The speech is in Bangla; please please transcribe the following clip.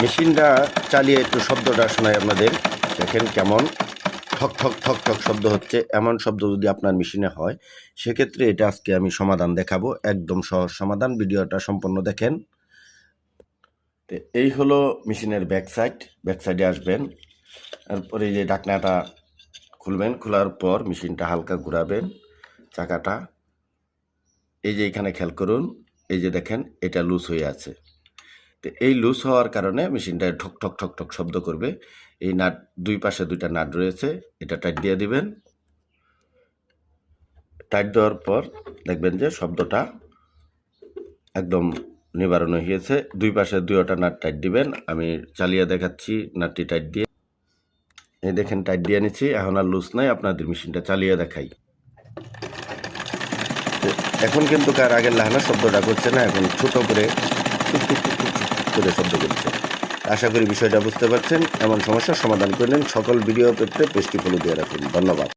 মেশিনটা চালিয়ে একটু শব্দটা শোনায় আপনাদের। দেখেন কেমন ঠক ঠক ঠক ঠক শব্দ হচ্ছে। এমন শব্দ যদি আপনার মেশিনে হয়, সেক্ষেত্রে এটা আজকে আমি সমাধান দেখাবো। একদম সহজ সমাধান। ভিডিওটা সম্পূর্ণ দেখেন। এই হলো মেশিনের ব্যাক সাইড। ব্যাক সাইডে আসবেন। তারপরে এই যে ডাকনাটা খুলবেন। খোলার পর মেশিনটা হালকা ঘুরাবেন চাকাটা। এই যে এখানে খেয়াল করুন। এই যে দেখেন, এটা লুজ হয়ে আছে। তো এই লুজ হওয়ার কারণে মেশিনটা ঠক ঠক ঠক ঠক শব্দ করবে। এই নাট, দুই পাশে দুইটা নাট রয়েছে, এটা টাইট দিয়ে দিবেন। টাইট দেওয়ার পর দেখবেন যে শব্দটা একদম নিবারণ হয়েছে। দুই পাশে দুইটা নাট টাইট দিবেন। আমি চালিয়ে দেখাচ্ছি নাটটি টাইট দিয়ে। এই দেখেন টাইট দিয়ে নিচ্ছি, এখন আর লুজ নাই, আপনাদের মেশিনটা চালিয়ে দেখাই। এখন কিন্তু কার আগের লাহানা শব্দটা করছে না, এখন ছোট করে করে শব্দ করেছে আশা করি বিষয়টা বুঝতে পারছেন এমন সমস্যার সমাধান করলেন সকল ভিডিও পেতে পেজটি ফলো দিয়ে রাখুন। ধন্যবাদ।